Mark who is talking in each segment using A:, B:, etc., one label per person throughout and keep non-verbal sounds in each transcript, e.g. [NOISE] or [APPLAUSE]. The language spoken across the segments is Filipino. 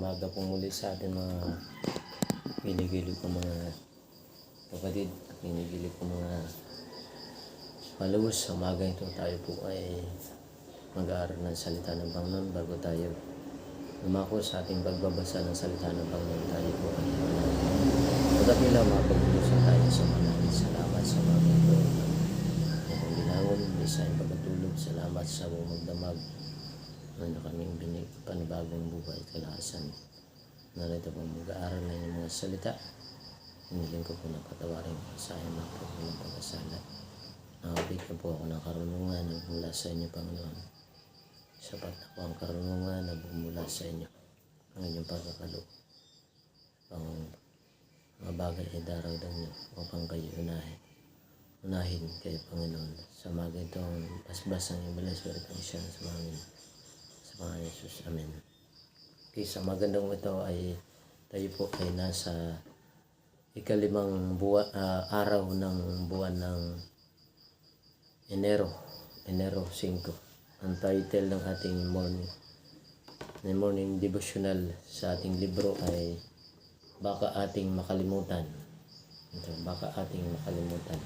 A: umaga po muli sa ating mga giligilig ko mga kapatid at ginigilig ko mga followers. Sa umaga ito tayo po ay mag-aaral ng salita ng Panginoon bago tayo lumako sa ating pagbabasa ng salita ng Panginoon. Tayo po ay magkakila mapag-uusap tayo sa manangin. Salamat sa mga ito. Kung ginangon, isa ang pagkatulog. Salamat sa buong magdamag na kaming binig panibagong buhay kalakasan. Narito po mag-aaral na yung mga salita. Hiniling ko po na patawarin ko sa ayon na po ng pagkasala. Nakabigyan po ako ng karunungan na mula sa inyo, Panginoon. Sapat na po ang karunungan na bumula sa inyo. Ang inyong pagkakalo. Ang mga bagay ay daragdag niyo upang kayo unahin. Unahin kayo, Panginoon. Sa mga itong basbas ang ibalang swerte ang siya sa mga mga Jesus. Amen. Okay, sa magandang ito ay tayo po ay nasa ikalimang buwan, ah, araw ng buwan ng Enero. Enero 5. Ang title ng ating morning ng morning devotional sa ating libro ay Baka ating makalimutan. Ito, baka ating makalimutan.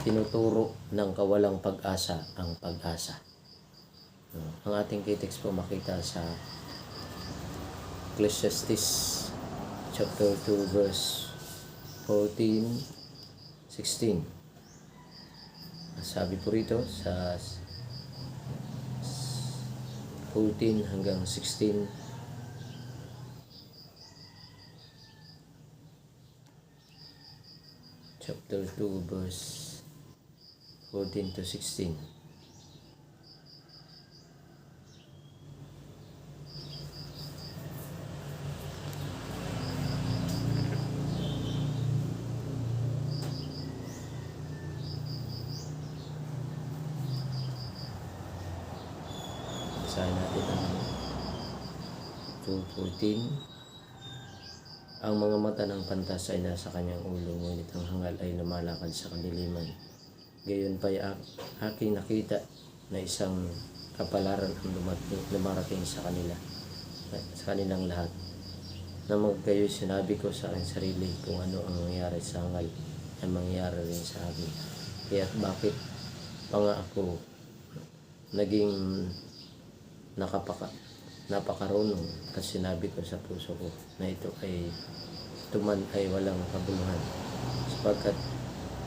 A: Tinuturo ng kawalang pag-asa ang pag-asa. Uh, ang ating kitext po makita sa Ecclesiastes chapter 2 verse 14 16 Ang sabi po rito sa 14 hanggang 16 chapter 2 verse 14 to 16 Basahin natin ang 2.14 Ang mga mata ng pantas ay nasa kanyang ulo, ngunit ang hangal ay lumalakad sa kadiliman. Gayon pa'y ak- aking nakita na isang kapalaran ang dumating, sa kanila, sa kanilang lahat. Na magkayo sinabi ko sa aking sarili kung ano ang mangyari sa hangal ay mangyari rin sa akin. Kaya bakit pa nga ako naging nakapaka napakarunong at sinabi ko sa puso ko na ito ay tuman ay walang kabuluhan. Sapagkat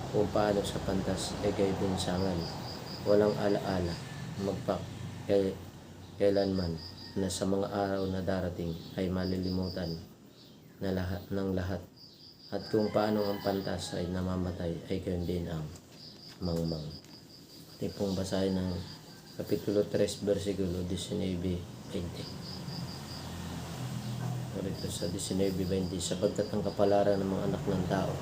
A: kung paano sa pantas ay gayon din sangan walang alaala magpa kay, kailanman na sa mga araw na darating ay malilimutan na lahat ng lahat. At kung paano ang pantas ay namamatay ay gayon din ang mangmang. Ito pong basahin ng Kapitulo 3, versikulo 19-20. Narito sa 19-20, sapagkat ang kapalaran ng mga anak ng tao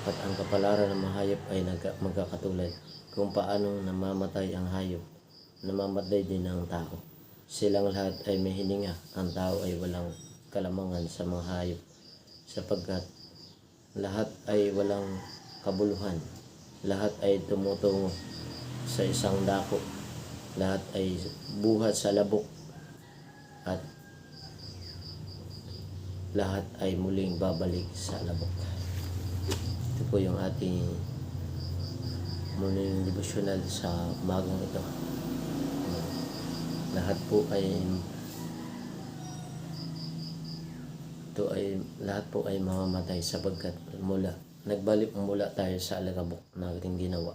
A: at ang kapalaran ng mga hayop ay magkakatulad kung paano namamatay ang hayop, namamatay din ang tao. Silang lahat ay may hininga, ang tao ay walang kalamangan sa mga hayop sapagkat lahat ay walang kabuluhan. Lahat ay tumutungo sa isang dako. Lahat ay buhat sa labok. At lahat ay muling babalik sa labok. Ito po yung ating morning devotional sa umagang ito. Lahat po ay ito ay lahat po ay mamamatay sapagkat mula nagbalik mula tayo sa alagabok na ating ginawa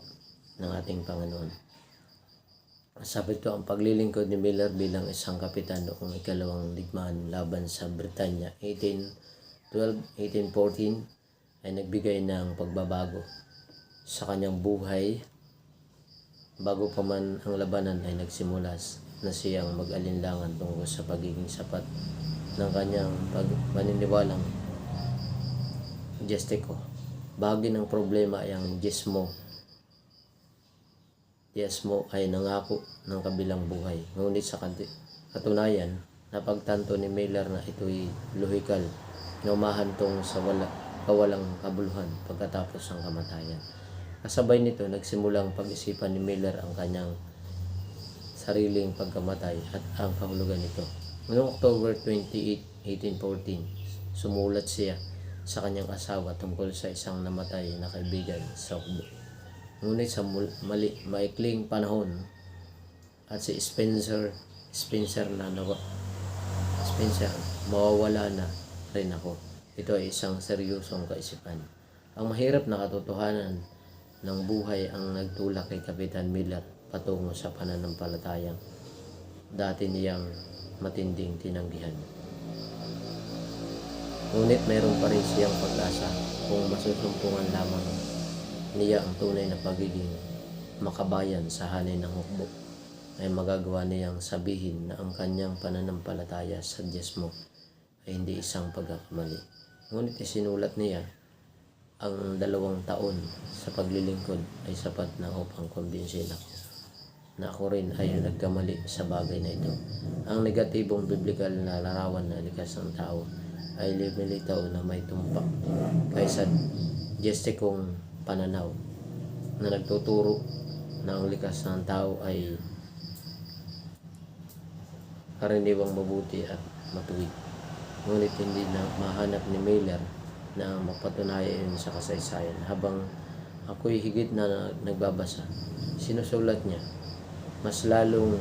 A: ng ating Panginoon. Sabi ko ang paglilingkod ni Miller bilang isang kapitan noong ikalawang digmaan laban sa Britanya 1812 1814 ay nagbigay ng pagbabago sa kanyang buhay bago pa man ang labanan ay nagsimula na siyang mag-alinlangan tungkol sa pagiging sapat ng kanyang pag maniniwalang Gestico. Bahagi ng problema ay ang Jesmo. Jesmo ay nangako ng kabilang buhay. Ngunit sa katunayan, napagtanto ni Miller na ito'y lohikal na umahantong sa wala, kawalang kabuluhan pagkatapos ng kamatayan. Kasabay nito, nagsimulang pag-isipan ni Miller ang kanyang sariling pagkamatay at ang kahulugan nito. Noong October 28, 1814, sumulat siya sa kanyang asawa tungkol sa isang namatay na kaibigan sa. Ngunit sa mali, maikling panahon at si Spencer Spencer na nawa, Spencer, mawawala na rin ako. Ito ay isang seryosong kaisipan. Ang mahirap na katotohanan ng buhay ang nagtulak kay Kapitan Miller patungo sa pananampalatayang dati niyang matinding tinanggihan. Ngunit mayroon pa rin siyang pag-asa kung masusumpungan lamang niya ang tunay na pagiging makabayan sa hanay ng hukbo ay magagawa niyang sabihin na ang kanyang pananampalataya sa Diyos mo ay hindi isang pagkakamali. Ngunit isinulat niya ang dalawang taon sa paglilingkod ay sapat na upang kumbinsin ako na ako rin ay nagkamali sa bagay na ito. Ang negatibong biblikal na larawan na likas ng tao ay lumilitaw na may tumpak kaysa jestikong pananaw na nagtuturo na ang likas ng tao ay karaniwang mabuti at matuwid. Ngunit hindi na mahanap ni Mailer na mapatunayan sa kasaysayan habang ako'y higit na nagbabasa. Sinusulat niya, mas lalong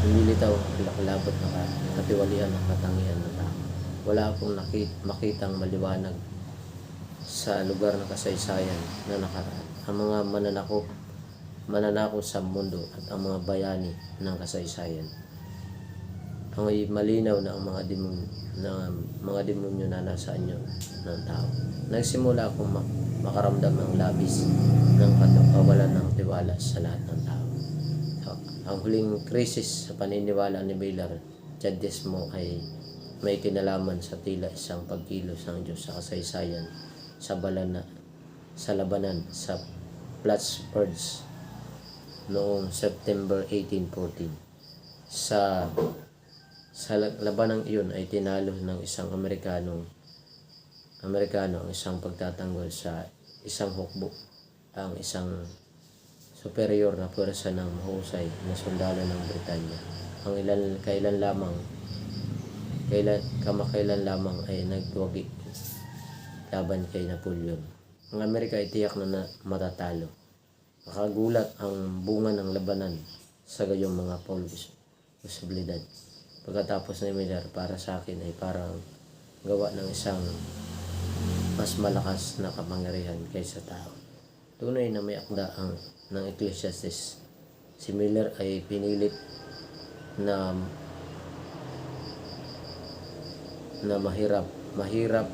A: lumilitaw ang lakalabot na ka- katiwalian ng katangian ng tao. Wala akong nakit, makitang maliwanag sa lugar ng kasaysayan na nakaraan. Ang mga mananakop, mananakop sa mundo at ang mga bayani ng kasaysayan. Ang malinaw na ang mga demonyo na mga demonyo na nasa anyo ng tao. Nagsimula akong mak- makaramdam ng labis ng kawalan ng tiwala sa lahat ng tao. Ang huling krisis sa paniniwala ni Baylor, mo ay may kinalaman sa tila isang pagkilos ng Diyos sa kasaysayan sa balana sa labanan sa Plattsburgh noong September 1814. Sa sa labanang iyon ay tinalo ng isang Amerikanong Amerikano ang isang pagtatanggol sa isang hukbo ang isang superior na pwersa ng mahusay na sundalo ng Britanya. Ang ilan kailan lamang kailan kamakailan lamang ay nagtuwagi laban kay Napoleon. Ang Amerika ay tiyak na, na matatalo. Makagulat ang bunga ng labanan sa gayong mga pos- posibilidad. Pagkatapos ni Miller, para sa akin ay parang gawa ng isang mas malakas na kapangyarihan kaysa tao. Tunay na may akda ang ng Ecclesiastes. Si Miller ay pinilit na na mahirap, mahirap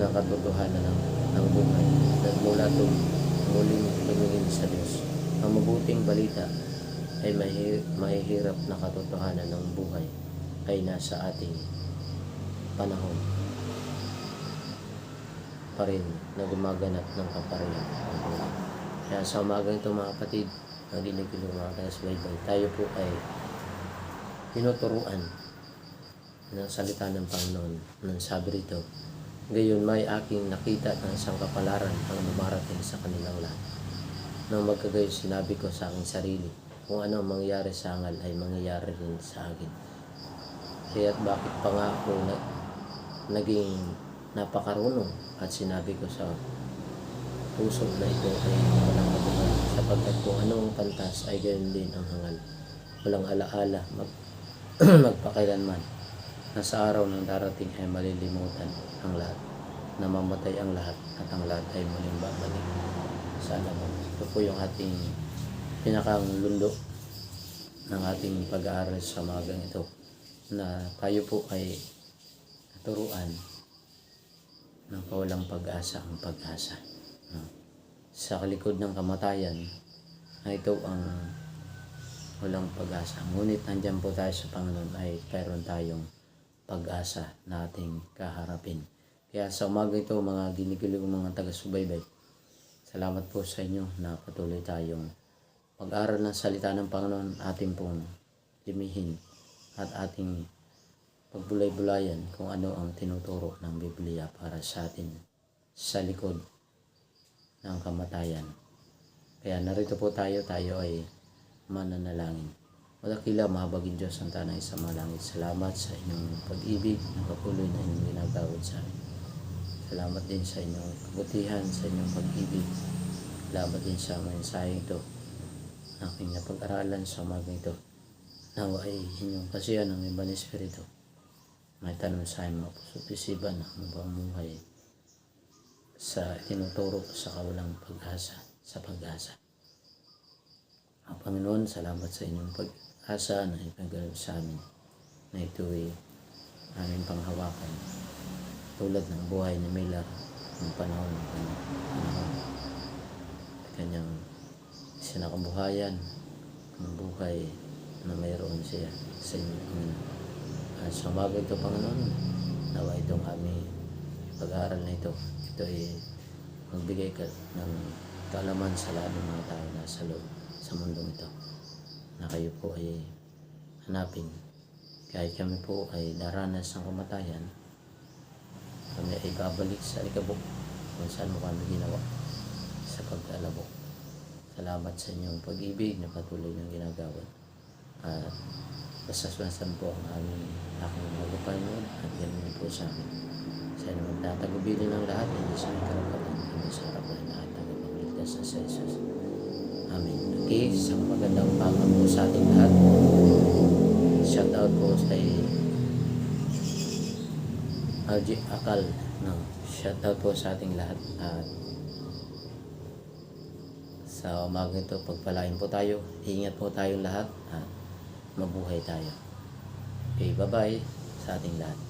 A: na katotohanan ng, ng buhay nagmula tum, muling tumingin sa Diyos. Ang mabuting balita ay mahi, mahihirap na katotohanan ng buhay ay nasa ating panahon pa rin na gumaganap ng kaparehan. Kaya sa umagang ito mga kapatid, ang ginigilo mga kalasbaybay, tayo po ay tinuturuan ng salita ng Panginoon ng sabi rito, gayon may aking nakita ng isang kapalaran ang lumarating sa kanilang lahat. Nang magkagayon sinabi ko sa aking sarili, kung ano ang mangyayari sa angal ay mangyayari rin sa akin. Kaya't bakit pa nga ako na, naging napakarunong at sinabi ko sa puso na ito ay walang matumal sapagkat kung anong pantas ay gayon din ang hangal. Walang alaala mag, [CLEARS THROAT] magpakailanman na sa araw ng darating ay malilimutan ang lahat. Namamatay ang lahat at ang lahat ay muling babalik sa alaman. Ito po yung ating pinakang lundo ng ating pag-aaral sa magang ito na tayo po ay turuan ng kawalang pag-asa ang pag-asa. No? Sa kalikod ng kamatayan, ay ito ang walang pag-asa. Ngunit andyan po tayo sa Panginoon ay mayroon tayong pag-asa na ating kaharapin. Kaya sa umaga ito, mga ginigilig mga taga-subaybay, salamat po sa inyo na patuloy tayong pag-aral ng salita ng Panginoon ating pong limihin at ating pagbulay-bulayan kung ano ang tinuturo ng Biblia para sa atin sa likod ng kamatayan Kaya narito po tayo, tayo ay mananalangin. Malakila, mahabagin Diyos ang tanay sa mga langit. Salamat sa inyong pag-ibig na patuloy na inyong ginagawad sa amin. Salamat din sa inyong kabutihan, sa inyong pag-ibig. Salamat din sa mensahe ito. Aking napag-aralan sa umaga ito. Nawa ay inyong kasiyan ng iba ni Espiritu. May tanong sa mga puso at isipan na mapamuhay sa tinuturo sa kawalang pag-asa, sa pag-asa. Ang Panginoon, salamat sa inyong pag-asa na ipagalaw sa amin na ito ay aming panghawakan tulad ng buhay ni Miller ng panahon ng kanyang panahon. Kanyang sinakabuhayan ng buhay na mayroon siya sa inyo. Panginoon. At sa umaga ito, Panginoon, nawa itong aming pag-aaral na ito. Ito ay magbigay ka ng kaalaman sa lahat ng mga tao na sa loob sa mundong ito na kayo po ay hanapin. Kahit kami po ay daranas ng kamatayan kami ay babalik sa likabok kung saan mo kami ginawa sa pagkalabok salamat sa inyong pag-ibig na patuloy ng ginagawa at basaswasan po ang aming aking mga Panginoon at ganun po sa amin. Sa inyo magtatagubili ng lahat hindi sa aming karapatan hindi sa harapan ng lahat ng ipagligtas na sa Jesus Amen. Okay, isang magandang po sa ating lahat. Shout out po kay RJ Akal. No, shout out po sa ating lahat. At sa umaga ito, pagpalain po tayo. Ingat po tayong lahat. At mabuhay tayo. Okay, bye-bye sa ating lahat.